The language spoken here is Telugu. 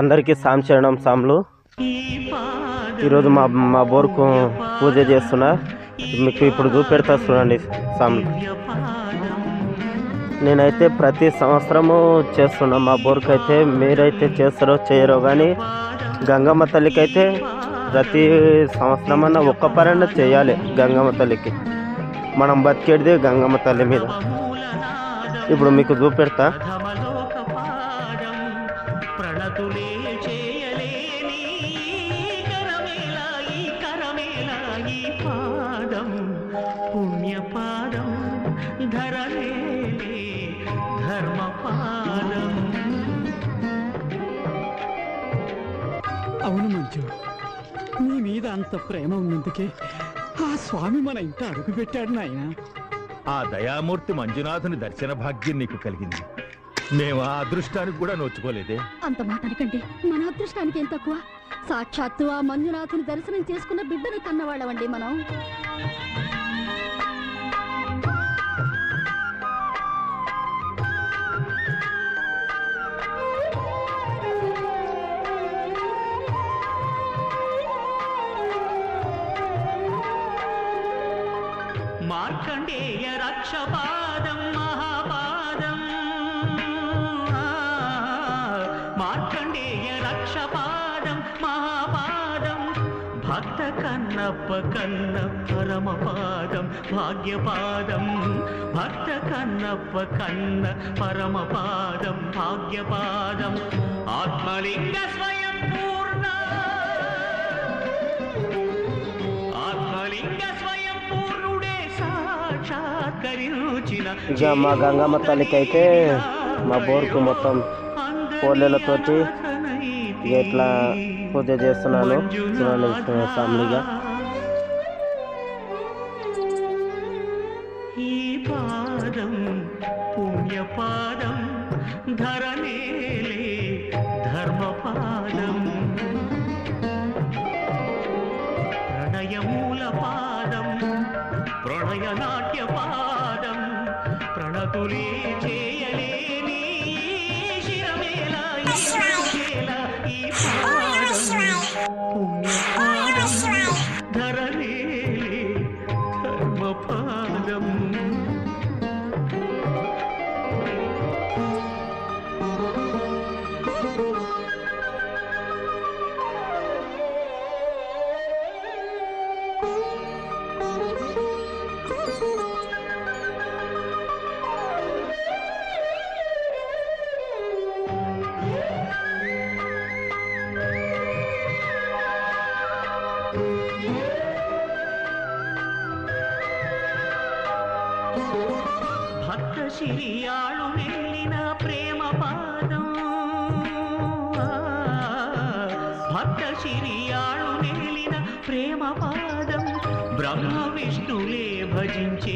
అందరికీ సాం శరణం సాంలు ఈరోజు మా మా బోర్కు పూజ చేస్తున్నా. మీకు ఇప్పుడు చూపెడతా చూడండి సాంలు నేనైతే ప్రతి సంవత్సరము చేస్తున్నా. మా బోర్కు అయితే మీరైతే చేస్తారో చేయరో కానీ గంగమ్మ తల్లికి అయితే ప్రతి సంవత్సరం అన్న ఒక్క పరైనా చేయాలి గంగమ్మ తల్లికి. మనం బతికేటిది గంగమ్మ తల్లి మీద. ఇప్పుడు మీకు చూపెడతా. పుణ్యపాదం ధరలేలే ధర్మపాదం. అవును మంజు నీ మీద అంత ప్రేమ ఉన్నందుకే ఆ స్వామి మన ఇంట అడుగు పెట్టాడు నాయన. ఆ దయామూర్తి మంజునాథుని దర్శన భాగ్యం నీకు కలిగింది. మేము ఆ అదృష్టానికి కూడా నోచుకోలేదే. అంత మాట అనకండి. మన అదృష్టానికి ఏం తక్కువ? సాక్షాత్తు ఆ మంజునాథుని దర్శనం చేసుకున్న బిడ్డని కన్నవాళ్ళవండి మనం. மார்க்கண்டேய ரக்ஷபாதம் மகாபாதம். மார்க்கண்டேய ரக்ஷபாதம் மகாபாதம். பக்த கண்ணப்ப கண்ண பரமபாதம் பாக்யபாதம். பக்த கண்ணப்ப கண்ண பரமபாதம் பாக்யபாதம். ஆத்மலிங்க ஸ்வயம் பூர்ண ஆத்மலிங்க మా గంగమ్మ తల్లికి అయితే మా బోర్కు మొత్తం పోలేలతోటి ఇక ఇట్లా పూజ చేస్తున్నాను ఫ్యామిలీగా ఈ పాదం పుణ్యపాదం ధరనేలే ధర్మపాదం. ప్రణయమూల పాదం ప్రణయ నాట్య పాదం ప్రణతులే చేయలేని శిరమేల ఈ పాదం పుణ్యపాదం భక్త శిరియాళు వెళ్ళిన ప్రేమ పాదం. భక్త శిరియాళు వెళ్ళిన ప్రేమ పాదం. బ్రహ్మ విష్ణులే భజించి